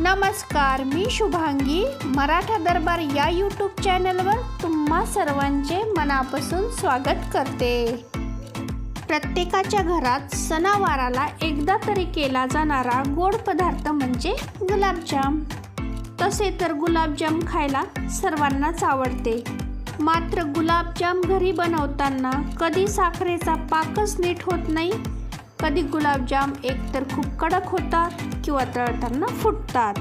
नमस्कार मी शुभांगी. मराठा दरबार या यूट्यूब चॅनलवर तुम्हा सर्वांचे मनापासून स्वागत करते. प्रत्येकाच्या घरात सणावाराला एकदा तरी केला जाणारा गोड पदार्थ म्हणजे गुलाबजाम. तसे तर गुलाबजाम खायला सर्वांनाच आवडते. मात्र गुलाबजाम घरी बनवताना कधी साखरेचा पाकच नीट होत नाही कधी गुलाबजाम एकतर खूप कडक होतात किंवा तळताना फुटतात.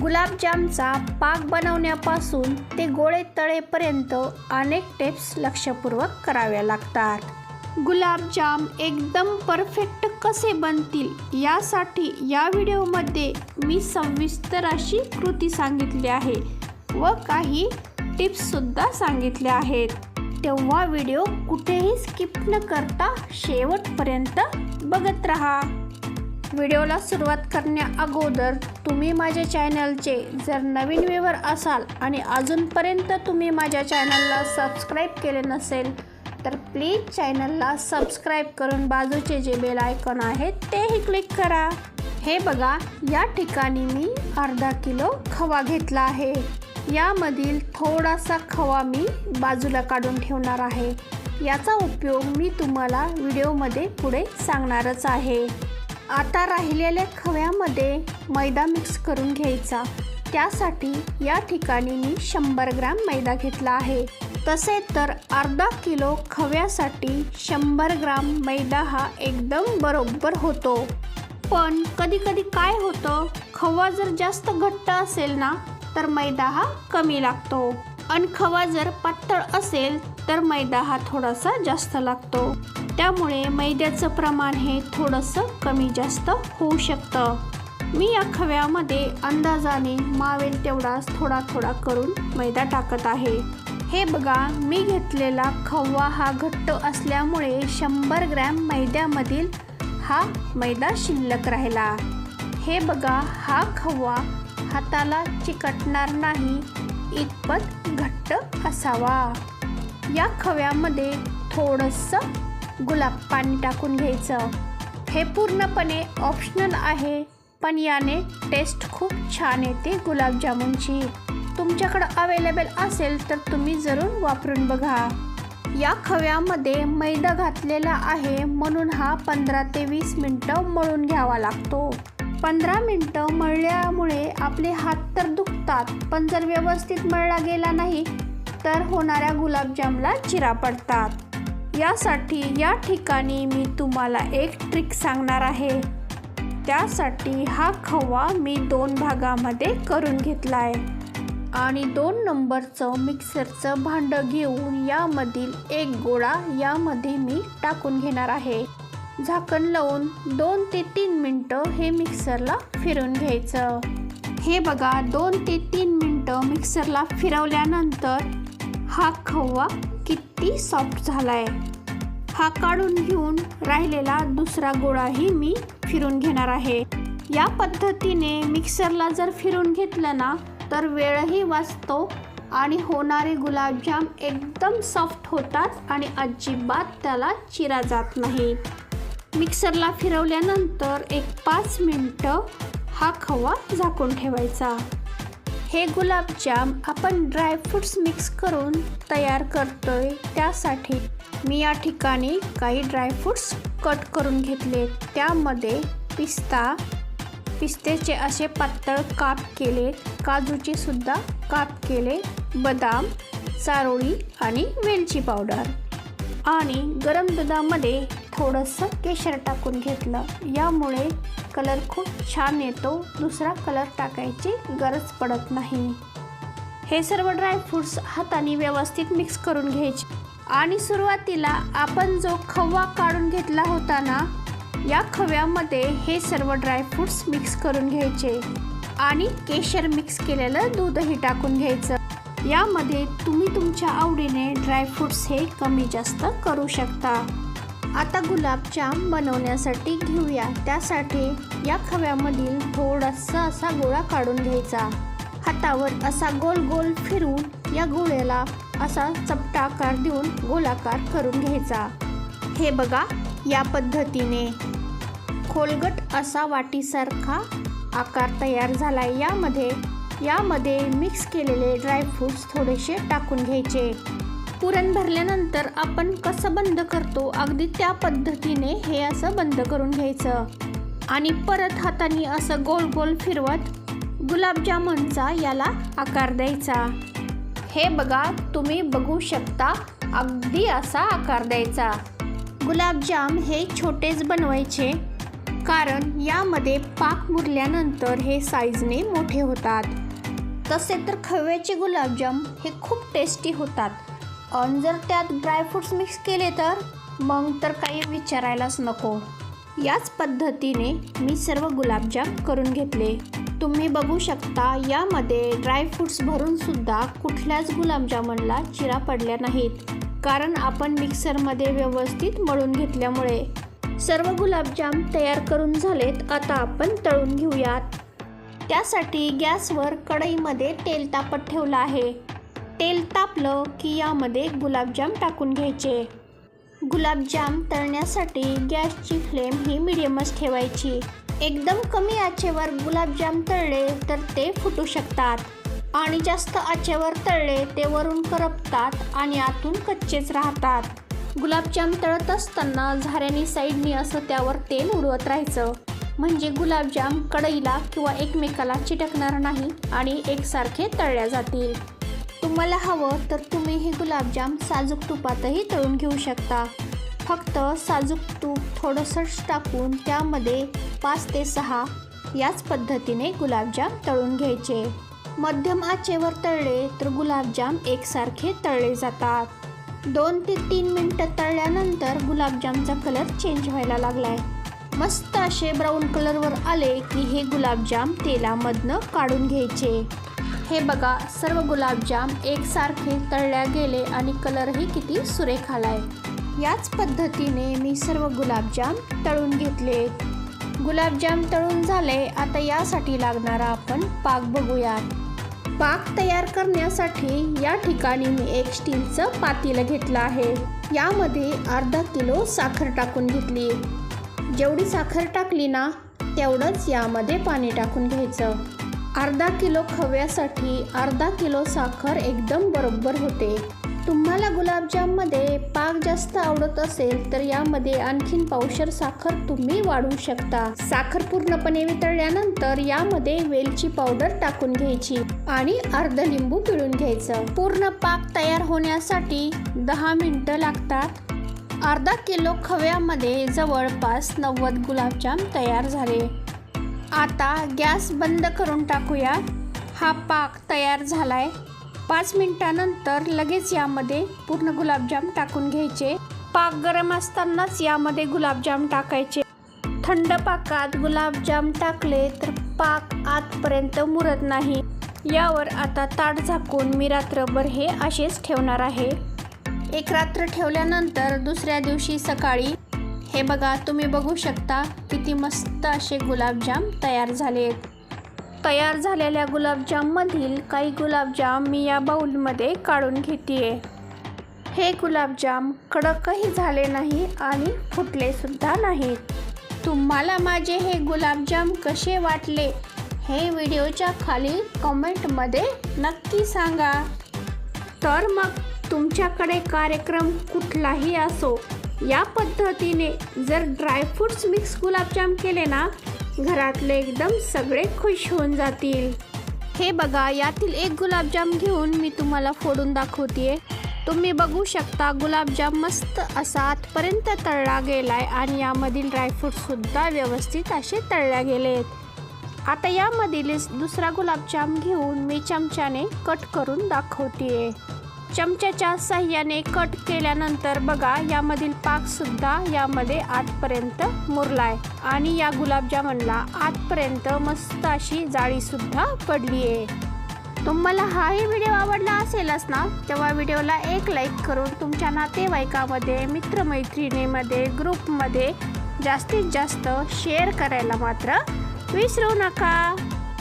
गुलाबजामचा पाक बनवण्यापासून ते गोळे तळेपर्यंत अनेक टिप्स लक्षपूर्वक कराव्या लागतात. गुलाबजाम एकदम परफेक्ट कसे बनतील यासाठी या व्हिडिओमध्ये मी सविस्तर अशी कृती सांगितली आहे व काही टिप्ससुद्धा सांगितल्या आहेत. तेव्हा व्हिडिओ कुठेही स्किप न करता शेवटपर्यंत बघत राहा. व्हिडिओला सुरुवात करण्या अगोदर तुम्ही माझ्या चॅनलचे जर नवीन व्ह्यूवर असाल आणि अजूनपर्यंत तुम्ही माझ्या चॅनलला सबस्क्राईब केले नसेल तर प्लीज चॅनलला सबस्क्राईब करून बाजूचे जे बेल आयकॉन आहे तेही क्लिक करा. हे बघा या ठिकाणी मी अर्धा किलो खवा घेतला आहे. यामधील थोडासा खवा मी बाजूला काढून ठेवणार आहे. याचा उपयोग मी तुम्हाला व्हिडिओमध्ये पुढे सांगणारच आहे. आता राहिलेल्या खव्यामध्ये मैदा मिक्स करून घ्यायचा. त्यासाठी या ठिकाणी मी शंभर ग्रॅम मैदा घेतला आहे. तसे तर अर्धा किलो खव्यासाठी शंभर ग्राम मैदा हा एकदम बरोबर होतो. पण कधी कधी काय होतं? खवा जर जास्त घट्ट असेल ना तर मैदा हा कमी लागतो. आणि खवा जर पातळ असेल तर मैदा हा थोडासा जास्त लागतो. त्यामुळे मैद्याचं प्रमाण हे थोडंसं कमी जास्त होऊ शकतं. मी या खव्यामध्ये अंदाजाने मावेल तेवढाच थोडा थोडा करून मैदा टाकत आहे. हे बघा मी घेतलेला खवा हा घट्ट असल्यामुळे शंभर ग्रॅम मैद्यामधील हा मैदा शिल्लक राहिला. हे बघा हा खवा हाताला चिकटणार नाही. इतपत घट्ट असावा. या खव्यामध्ये थोडंसं गुलाब पाणी टाकून घ्यायचं. हे पूर्णपणे ऑप्शनल आहे पण याने टेस्ट खूप छान येते गुलाबजामुनची. तुमच्याकडं अवेलेबल असेल तर तुम्ही जरूर वापरून बघा. या खव्यामध्ये मैदा घातलेला आहे म्हणून हा पंधरा ते वीस मिनटं मळून घ्यावा लागतो. पंधरा मिनटं मळल्यामुळे आपले हात तर दुखतात पण जर व्यवस्थित मळला गेला नाही तर होणाऱ्या गुलाबजामला चिरा पडतात. यासाठी या ठिकाणी मी तुम्हाला एक ट्रिक सांगणार आहे. त्यासाठी हा खवा मी दोन भागामध्ये करून घेतला आहे आणि दोन नंबरचं मिक्सरचं भांडं घेऊन यामधील एक गोळा यामध्ये मी टाकून घेणार आहे. झाकण लावून दोन ते तीन मिनटं हे मिक्सरला फिरून घ्यायचं. हे बघा दोन ते तीन मिनटं मिक्सरला फिरवल्यानंतर हा खवा किती सॉफ्ट झाला आहे हा काढून घेऊन राहिलेला दुसरा गोळाही मी फिरून घेणार आहे. या पद्धतीने मिक्सरला जर फिरून घेतलं ना तर वेळही वाचतो आणि होणारे गुलाबजाम एकदम सॉफ्ट होतात आणि अजिबात त्याला चिरा जात नाही. मिक्सरला फिरवल्यानंतर एक पाच मिनटं हा खवा झाकून ठेवायचा. हे गुलाबजाम आपण ड्रायफ्रूट्स मिक्स करून तयार करतोय त्यासाठी मी या ठिकाणी काही ड्रायफ्रूट्स कट करून घेतले. त्यामध्ये पिस्ता पिस्त्याचे असे पातळ काप केले काजूचे सुद्धा काप केले बदाम चारोळी आणि वेलची पावडर. आणि गरम दुधामध्ये थोडंसं केशर टाकून घेतलं. यामुळे कलर खूप छान येतो. दुसरा कलर टाकायची गरज पडत नाही. हे सर्व ड्रायफ्रूट्स हाताने व्यवस्थित मिक्स करून घ्यायचे. आणि सुरुवातीला आपण जो खवा काढून घेतला होता ना या खव्यामध्ये हे सर्व ड्रायफ्रूट्स मिक्स करून घ्यायचे. आणि केशर मिक्स केलेलं दूधही टाकून घ्यायचं. यामध्ये तुम्ही तुमच्या आवडीने ड्रायफ्रूट्स हे कमी जास्त करू शकता. आता गुलाबजाम बनवण्यासाठी घेऊया. त्यासाठी या खव्यामधील थोडासा असा गोळा काढून घ्यायचा. हातावर असा गोल गोल फिरून या गोळ्याला असा चपटा आकार देऊन गोलाकार करून घ्यायचा. हे बघा या पद्धतीने. खोलगट असा वाटीसारखा आकार तयार झाला आहे यामध्ये यामध्ये मिक्स केलेले ड्रायफ्रूट्स थोडेसे टाकून घ्यायचे. पुरण भरल्यानंतर आपण कसं बंद करतो अगदी त्या पद्धतीने हे असं बंद करून घ्यायचं. आणि परत हाताने असं गोल गोल फिरवत गुलाबजामुनचा याला आकार द्यायचा. हे बघा तुम्ही बघू शकता अगदी असा आकार द्यायचा. गुलाबजाम हे छोटेच बनवायचे कारण यामध्ये पाक मुरल्यानंतर हे साईजने मोठे होतात. तसे तर खव्याचे गुलाबजाम हे खूप टेस्टी होतात. आणि जर त्यात ड्रायफ्रूट्स मिक्स केले तर मग तर काही विचारायलाच नको. याच पद्धतीने मी सर्व गुलाबजाम करून घेतले. तुम्ही बघू शकता यामध्ये ड्रायफ्रूट्स भरूनसुद्धा कुठल्याच गुलाबजामुनला चिरा पडल्या नाहीत. कारण आपण मिक्सरमध्ये व्यवस्थित मळून घेतल्यामुळे. सर्व गुलाबजाम तयार करून झालेत आता आपण तळून घेऊयात. त्यासाठी गॅसवर कढईमध्ये तेल तापत ठेवलं आहे. तेल तापलं की यामध्ये गुलाबजाम टाकून घ्यायचे. गुलाबजाम तळण्यासाठी गॅसची फ्लेम ही मिडियमच ठेवायची. एकदम कमी आचेवर गुलाबजाम तळले तर ते फुटू शकतात. आणि जास्त आचेवर तळले ते वरून करपतात आणि आतून कच्चेच राहतात. गुलाबजाम तळत असताना झाऱ्यानी साईडनी असं त्यावर तेल उडवत राहायचं. म्हणजे गुलाबजाम कढईला किंवा एकमेकाला चिटकणार नाही आणि एकसारखे तळल्या जातील. तुम्हाला हवं तर तुम्ही हे गुलाबजाम साजूक तुपातही तळून घेऊ शकता. फक्त साजूक तूप थोडंसंच टाकून त्यामध्ये पाच ते सहा याच पद्धतीने गुलाबजाम तळून घ्यायचे. मध्यम आचेवर तळले तर गुलाबजाम एकसारखे तळले जातात. दोन ते तीन मिनटं तळल्यानंतर गुलाबजामचा कलर चेंज व्हायला लागलाय. मस्त असे ब्राऊन कलरवर आले की हे गुलाबजाम तेलामधनं काढून घ्यायचे. हे बघा सर्व गुलाबजाम एकसारखे तळल्या गेले आणि कलरही किती सुरेख आलाय. याच पद्धतीने मी सर्व गुलाबजाम तळून घेतले. गुलाबजाम तळून झाले आता यासाठी लागणारा आपण पाक बघूयात. पाक तयार करण्यासाठी या ठिकाणी मी एक स्टीलचं पातेलं घेतलं आहे. यामध्ये अर्धा किलो साखर टाकून घेतली. जेवढी साखर टाकली ना तेवढंच यामध्ये पाणी टाकून घ्यायचं. अर्धा किलो खव्यासाठी अर्धा किलो साखर एकदम बरोबर होते. तुम्हाला गुलाबजाममध्ये पाक जास्त आवडत असेल तर यामध्ये आणखीन पावशर साखर तुम्ही वाढवू शकता. साखर पूर्णपणे वितळल्यानंतर यामध्ये वेलची पावडर टाकून घ्यायची आणि अर्ध लिंबू पिळून घ्यायचं. पूर्ण पाक तयार होण्यासाठी दहा मिनिटं लागतात. अर्धा किलो खव्यामध्ये जवळपास नव्वद गुलाबजाम तयार झाले. आता गॅस बंद करून टाकूया हा पाक तयार झाला आहे पाच मिनटानंतर लगेच यामध्ये पूर्ण गुलाबजाम टाकून घ्यायचे. पाक गरम असतानाच यामध्ये गुलाबजाम टाकायचे. थंड पाकात गुलाबजाम टाकले तर पाक आतपर्यंत मुरत नाही. यावर आता ताट झाकून मी रात्रभर हे असेच ठेवणार आहे. एक रात्र ठेवल्यानंतर दुसऱ्या दिवशी सकाळी हे बघा तुम्ही बघू शकता किती मस्त असे गुलाबजाम तयार झालेत. तयार झालेल्या गुलाबजाममधील काही गुलाबजाम मी या बाऊलमध्ये काढून घेते हे गुलाबजाम कडकही झाले नाही आणि फुटले सुद्धा नाहीत. तुम्हाला माझे हे गुलाबजाम कसे वाटले हे व्हिडिओच्या खाली कमेंटमध्ये नक्की सांगा. तर मग तुमच्याकडे कार्यक्रम कुठलाही असो या पद्धतीने जर ड्रायफ्रूट्स मिक्स गुलाबजाम केले ना घरातले एकदम सगळे खुश होऊन जातील. हे बघा यातील एक गुलाबजाम घेऊन मी तुम्हाला फोडून दाखवते तुम्ही बघू शकता गुलाबजाम मस्त असा आतपर्यंत तळला गेलाय आणि यामधील ड्रायफ्रूटसुद्धा व्यवस्थित असे तळल्या गेलेत. आता यामधील दुसरा गुलाबजाम घेऊन मी चमच्याने कट करून दाखवते चमच्याच्या साह्याने कट केल्यानंतर बघा यामधील पाकसुद्धा यामध्ये आतपर्यंत मुरलाय. आणि या गुलाबजामुनला आतपर्यंत मस्त अशी जाळीसुद्धा पडली आहे. तुम्हाला हाही व्हिडिओ आवडला असेलच ना तेव्हा व्हिडिओला एक लाईक करून तुमच्या नातेवाईकामध्ये मित्रमैत्रिणीमध्ये ग्रुपमध्ये जास्तीत जास्त शेअर करायला मात्र विसरू नका.